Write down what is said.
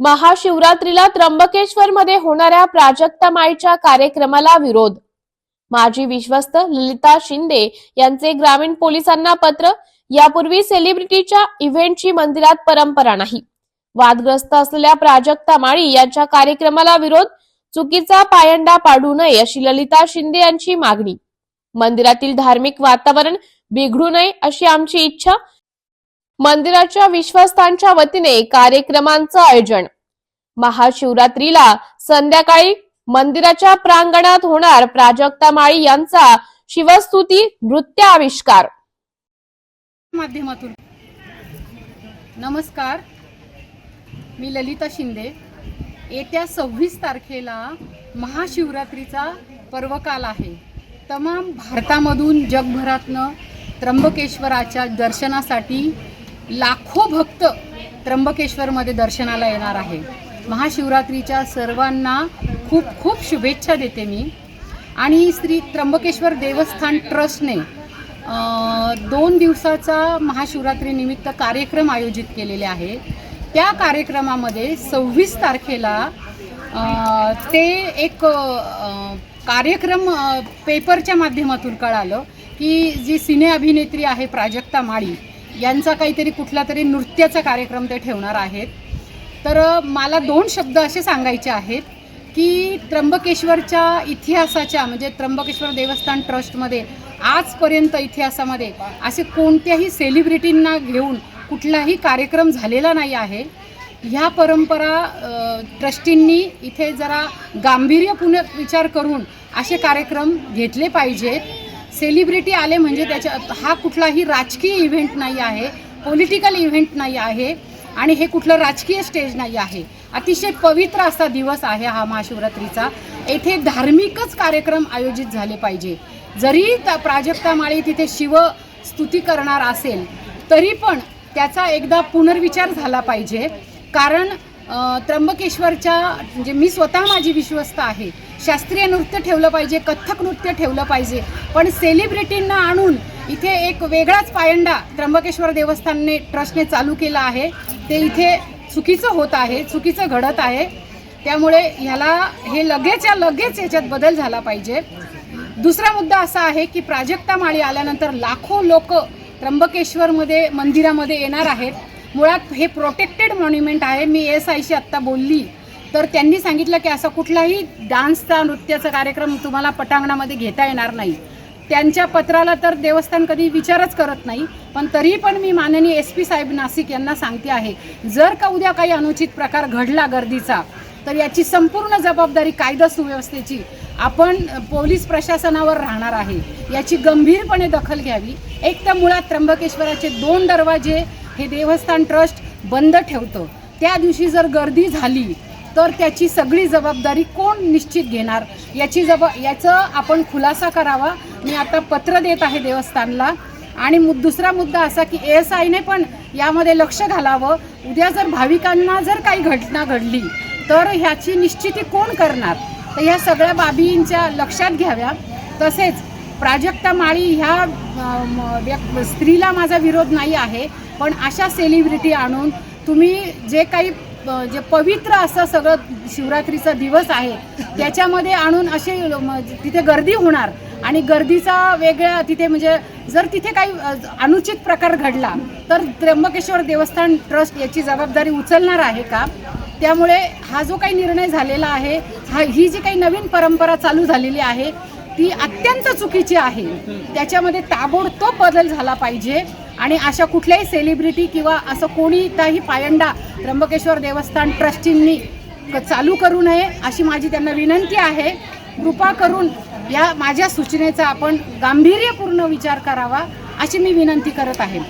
महाशिवरात्रीला त्र्यंबकेश्वर मध्ये होणाऱ्या प्राजक्ता माईच्या कार्यक्रमाला विरोध. माजी विश्वस्त ललिता शिंदे यांचे ग्रामीण पोलिसांना पत्र यापूर्वी सेलिब्रिटीच्या इव्हेंटची मंदिरात परंपरा नाही. वादग्रस्त असलेल्या प्राजक्ता माळी यांच्या कार्यक्रमाला विरोध चुकीचा पायंडा पाडू नये अशी ललिता शिंदे यांची मागणी. मंदिरातील धार्मिक वातावरण बिघडू नये अशी आमची इच्छा मंदिराच्या विश्वस्तांच्या वतीने कार्यक्रमांचं आयोजन. महाशिवरात्रीला संध्याकाळी मंदिराच्या प्रांगणात होणार प्राजक्ता माळी यांचा शिवस्तुती नृत्य आविष्कार. माध्यमातून. नमस्कार. मी ललिता शिंदे. येत्या सव्वीस तारखेला महाशिवरात्रीचा पर्वकाल आहे. तमाम भारतामधून जगभरातनं त्र्यंबकेश्वराच्या दर्शनासाठी लाखो भक्त त्र्यंबकेश्वरमध्ये दर्शनाला येणार आहे. महाशिवरात्रीच्या सर्वांना खूप खूप शुभेच्छा देते मी. आणि श्री त्र्यंबकेश्वर देवस्थान ट्रस्टने दोन दिवसाचा महाशिवरात्रीनिमित्त कार्यक्रम आयोजित केलेले आहे. त्या कार्यक्रमामध्ये सव्वीस तारखेला ते एक कार्यक्रम पेपरच्या माध्यमातून कळालं की जी सिने अभिनेत्री आहे प्राजक्ता माळी यांचा काहीतरी कुठला तरी नृत्याचा कार्यक्रम ते ठेवणार आहेत. तर मला दोन शब्द असे सांगायचे आहेत की त्र्यंबकेश्वरच्या इतिहासाच्या म्हणजे त्र्यंबकेश्वर देवस्थान ट्रस्टमध्ये आजपर्यंत इतिहासामध्ये असे कोणत्याही सेलिब्रिटींना घेऊन कुठलाही कार्यक्रम झालेला नाही आहे. ह्या परंपरा ट्रस्टींनी इथे जरा गांभीर्यपूर्ण विचार करून असे कार्यक्रम घेतले पाहिजेत. सेलिब्रिटी आले म्हणजे त्याच्या हा कुठलाही राजकीय इव्हेंट नाही आहे पॉलिटिकल इव्हेंट नाही आहे आणि हे कुठलं राजकीय स्टेज नाही आहे. अतिशय पवित्र असा दिवस आहे हा महाशिवरात्रीचा. येथे धार्मिकच कार्यक्रम आयोजित झाले पाहिजे. जरी त्या प्राजक्ता माळी तिथे शिव स्तुती करणार असेल तरी पण त्याचा एकदा पुनर्विचार झाला पाहिजे. कारण त्र्यंबकेश्वरच्या म्हणजे मी स्वतः माझी विश्वस्त आहे. शास्त्रीय नृत्य ठेवलं पाहिजे कथ्थक नृत्य ठेवलं पाहिजे. पण सेलिब्रिटींना आणून इथे एक वेगळाच पायंडा त्र्यंबकेश्वर देवस्थानने ट्रस्टने चालू केला आहे. ते इथे चुकीचं होत आहे चुकीचं घडत आहे. त्यामुळे ह्याला हे लगेचच्या लगेच याच्यात बदल झाला पाहिजे. दुसरा मुद्दा असा आहे की प्राजक्ता माळी आल्यानंतर लाखो लोक त्र्यंबकेश्वरमध्ये मंदिरामध्ये येणार आहेत. मुळात हे प्रोटेक्टेड मॉन्युमेंट आहे. मी एस आयशी आत्ता बोलली. तर त्यांनी सांगितलं की असा कुठलाही डान्सचा नृत्याचा कार्यक्रम तुम्हाला पटांगणामध्ये घेता येणार नाही. त्यांच्या पत्राला तर देवस्थान कधी विचारच करत नाही पण तरी पण मी माननीय एस पी साहेब नाशिक यांना सांगते आहे जर का उद्या काही अनुचित प्रकार घडला गर्दीचा तर याची संपूर्ण जबाबदारी कायदा सुव्यवस्थेची आपण पोलीस प्रशासनावर राहणार आहे. याची गंभीरपणे दखल घ्यावी. एक तर मुळात त्र्यंबकेश्वराचे दोन दरवाजे हे देवस्थान ट्रस्ट बंद ठेवतं. त्या दिवशी जर गर्दी झाली तर त्याची सगळी जबाबदारी कोण निश्चित घेणार? याची जब याचं आपण खुलासा करावा. मी आता पत्र देत आहे देवस्थानला. आणि मु दुसरा मुद्दा असा की ए एस आयने पण यामध्ये लक्ष घालावं. उद्या जर भाविकांना जर काही घटना घडली तर ह्याची निश्चिती कोण करणार? तर ह्या सगळ्या बाबींच्या लक्षात घ्याव्या. तसेच प्राजक्ता माळी ह्या स्त्रीला माझा विरोध नाही आहे. पण अशा सेलिब्रिटी आणून तुम्ही जे काही जे पवित्र असं सगळं शिवरात्रीचा दिवस आहे त्याच्यामध्ये आणून असे तिथे गर्दी होणार. आणि गर्दीचा वेगळ्या तिथे म्हणजे जर तिथे काही अनुचित प्रकार घडला तर त्र्यंबकेश्वर देवस्थान ट्रस्ट याची जबाबदारी उचलणार आहे का? त्यामुळे हा जो काही निर्णय झालेला आहे हा ही जी काही नवीन परंपरा चालू झालेली आहे ती अत्यंत चुकीची आहे. त्याच्यामध्ये ताबडतोब बदल झाला पाहिजे. आणि अशा कुठल्याही सेलिब्रिटी किंवा असं कोणीताही पायंडा त्र्यंबकेश्वर देवस्थान ट्रस्टींनी क- चालू करू नये अशी माझी त्यांना विनंती आहे. कृपा करून या माझ्या सूचनेचा आपण गांभीर्यपूर्ण विचार करावा अशी मी विनंती करत आहे.